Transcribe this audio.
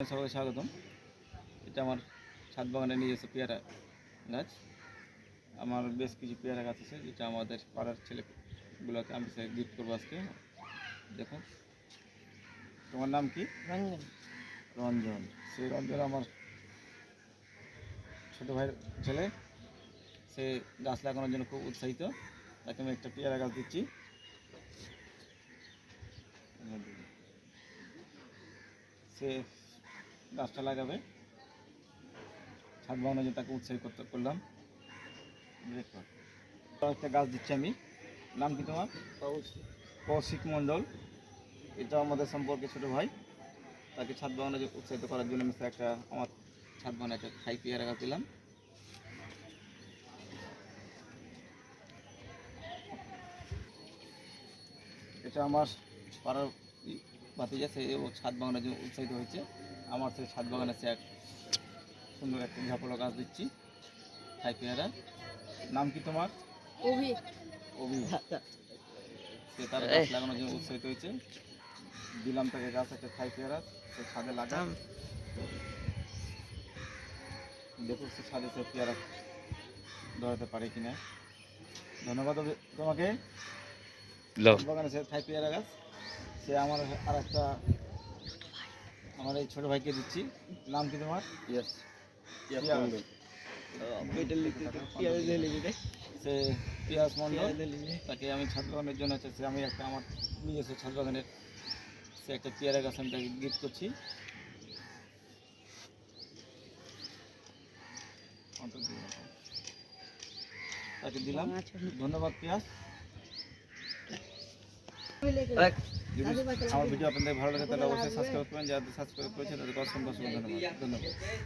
সবাই স্বাগতম। এটা আমার ছাদ বাগানে নিয়ে এসে পেয়ারা গাছ। আমার বেশ কিছু পেয়ারা গাছ আছে যেটা আমাদের পাড়ার ছেলেগুলোকে আমি সে গিফট করব আজকে। দেখুন তোমার নাম কি? রঞ্জন। রঞ্জন। সেই রঞ্জন আমার ছোটো ভাইয়ের ছেলে। সে গাছ লাগানোর জন্য খুব উৎসাহিত। তাকে আমি একটা পেয়ারা গাছ দিচ্ছি। সে গাছটা লাগাবে। ছাদ বাগানোর জন্য তাকে উৎসাহিত করতে করলাম। একটা গাছ দিচ্ছি আমি। নাম কি তোমার? কৌশিক। মণ্ডল। এটা আমাদের সম্পর্কে ছোটো ভাই। তাকে ছাদ বাগানে উৎসাহিত করার জন্য আমি একটা আমার ছাদ বাগানে একটা খাই পেয়ারা গাছ দিলাম। এটা আমার পাড়ার ভাতিজা সে ও ছাদ বাগানের জন্য উৎসাহিত হয়েছে আমার সেই ছাদ বাগানে সে এক সুন্দর একটা ঝাপড়া গাছ দিচ্ছি। খাই পেয়ারা। নাম কি তোমার? অভি। অভি। সে তার গাছ লাগানোর জন্য উৎসাহিত হয়েছে। দিলাম তাকে গাছ একটা খাই পেয়ারা সে ছাদে লাগাম দেখো সে ছাদে সে পেয়ারা ধরাতে পারে কিনা। ধন্যবাদ তোমাকে। বাগানে সে খাই পেয়ারা গাছ। সে আমার আর একটা আমার এই ছোট ভাইকে দিচ্ছি। নাম কি তোমার? ইয়েস। সে পিয়াস মন্ডল। তাকে আমি ছাদ জন্য হচ্ছে সে আমি একটা আমার নিয়ে এসে ছাদ সে একটা পেয়ারা গাছ আমি তাকে গিফট করছি। তাকে দিলাম। ধন্যবাদ পিয়াস যদি আমার ভিডিও আপনাদের ভালো লাগে তাহলে অবশ্যই সাবস্ক্রাইব করবেন। যাদের সাবস্ক্রাইব করেছেন তাদেরকে অসংখ্য অসংখ্য ধন্যবাদ। ধন্যবাদ।